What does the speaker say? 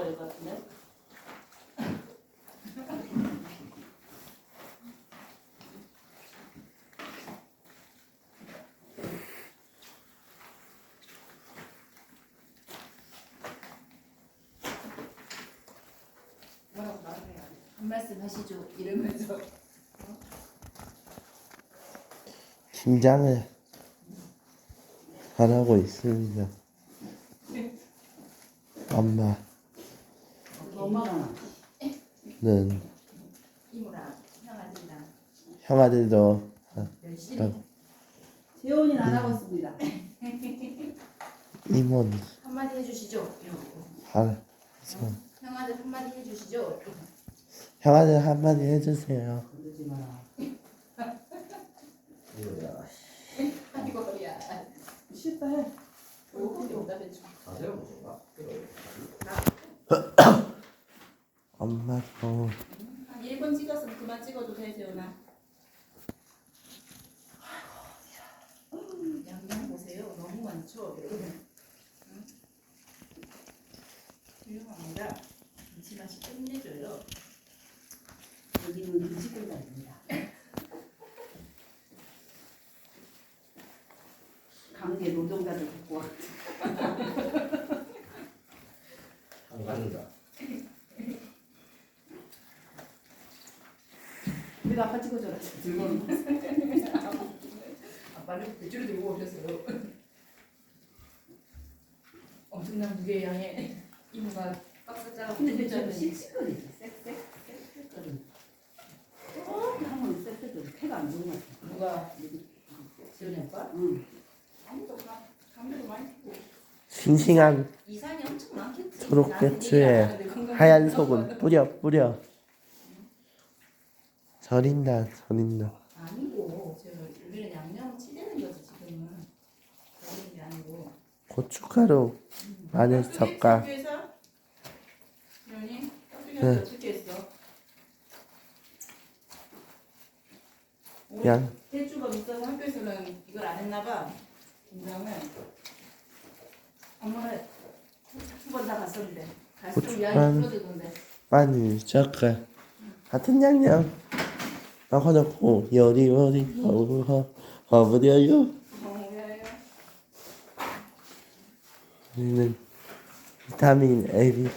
먹어야 될 것 같은데. 뭐라고 말해요? 한 말씀 하시죠. 이러면서. 김장을 하라고 있습니다. 엄마는 엄마가 이모랑 형아들이랑 형아들도 열심히 재혼이는 안 하고 있습니다. 이모는 한마디 해주시죠. 하 형아들 한마디 해주시죠. 형아들 한마디 해주세요. 그러지 마라. 아이고 야. 쉽다 해. 어떻게 오답해 줘. 자세가 무슨가? 엄마도 한 1번 찍었으면 그만 찍어도 돼, 재훈아. 양양 보세요. 너무 많죠, 여러분. 응? 훌륭합니다. 김치 맛이 끝내줘요. 여기는 김치국입니다. 강제 노동자들 갖고 와. 안 가는다. 우리가 아빠 찍어줘라. 들고 아빠를 배추를 들고 오셨어요. 엄청난 무게 양의 이모가 박스 짜고 근데 저 씩씩거리지. 쎄쎄. 쎄쎄거리. 조금 하면 쎄쎄거리. 폐가 안 좋은 것 같아. 누가 재훈이 오빠? 응. 아무도 가 감기도 많이 피고 싱싱한 이산이 엄청 많겠지. 초록 배추에 하얀 소금 뿌려 뿌려 절인다 절인다 아니고 제가 우리는 양념 치대는 거지 지금은 그런 게 아니고 고춧가루 마늘 젓갈 학교에서 연이 네. 학교에서 어떻게 했어? 오늘 양 대주가 있어서 학교에서는 이걸 안 했나 봐. 김장을 엄마가 두번 다 갔었는데 갈수록 고춧가루. 양이 줄어들던데. 마늘 젓갈 같은 양념 넣어놓고 요리요리 허브허 허브려요 먹어야요. 우리는 비타민 A, B